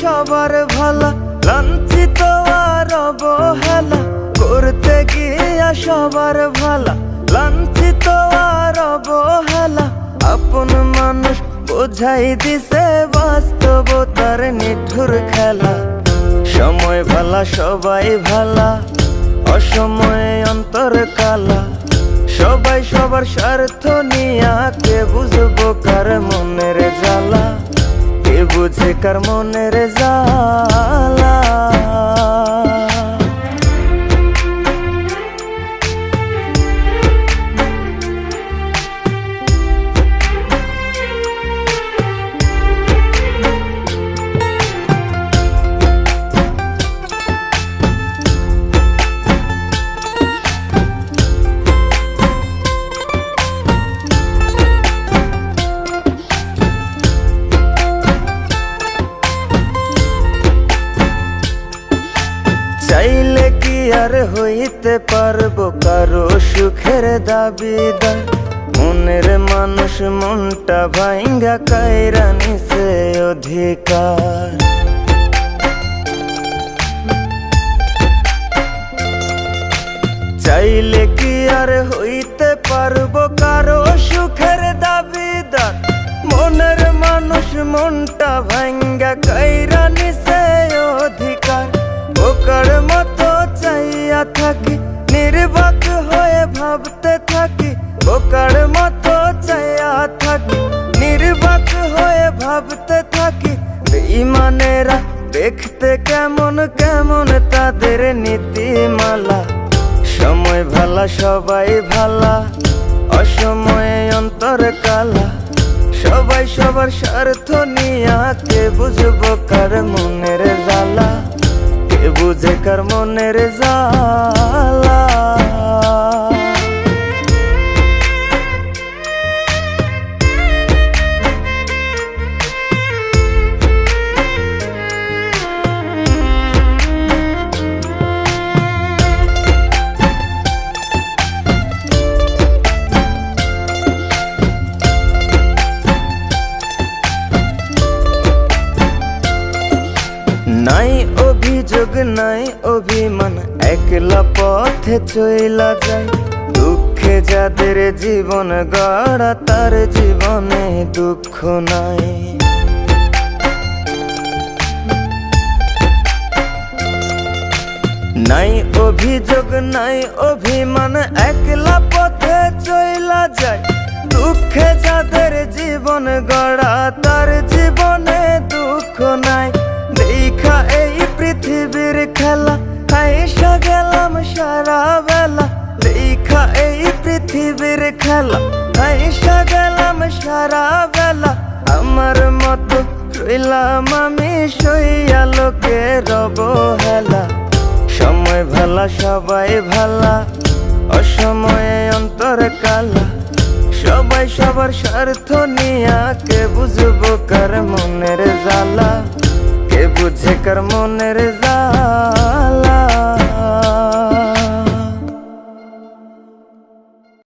সবার ভালা, লাঞ্ছিত আর অবহেলা। করতে গিয়া সবার ভালা, লাঞ্ছিত আর অবহেলা। আপন মানুষ বোঝাই দিছে বাস্তবতার নিঠুর খেলা। সময় ভালা, সবাই ভালা, অসময়ে অন্তর কালা। সবাই সবার স্বার্থ নিয়া কে বুঝব কার মনের জ্বালা। বুঝে কার মনের জ্বালা আর হইতে পারব কারও সুখের দাবিদার। মনের মানুষ মনটা ভাঙ্গা কায়রা নিছে অধিকার। চাইলে কি আর হইতে পারব কারও সুখের দাবিদার? মনের মানুষ মনটা ভাঙ্গা দেখতে কেমন কেমন তাদের নীতিমালা। সময় ভালা, সবাই ভালা, অসময়ে অন্তর কালা। সবাই সবার স্বার্থ নিয়া কে বুঝব কার মনের জালা কে বুঝে কার মনের জ্বালা? নাই অভিযোগ, নাই অভিমান। একলা পথে চইলা যায় দুঃখে যাদের জীবন গড়া, তার জীবনে দুঃখ নাই। নাই অভিযোগ, নাই অভিমান। একলা পথে চইলা যায় দুঃখে যাদের জীবন গড়া, তার জীবনে দুঃখ নাই। খেলা হাইসা গেলাম সারা বেলা দেখা এই পৃথিবীর খেলা হাইসা গেলাম সারা বেলা আমার মতো রইলাম আমি সইয়া লোকে রব হেলা সময় ভালা, সবাই ভালা, অসময়ে অন্তর কালা। সবাই সবার স্বার্থ নিয়া কে বুঝব কার মনের জ্বালা? কে বুঝে কার মনের জ্বালা?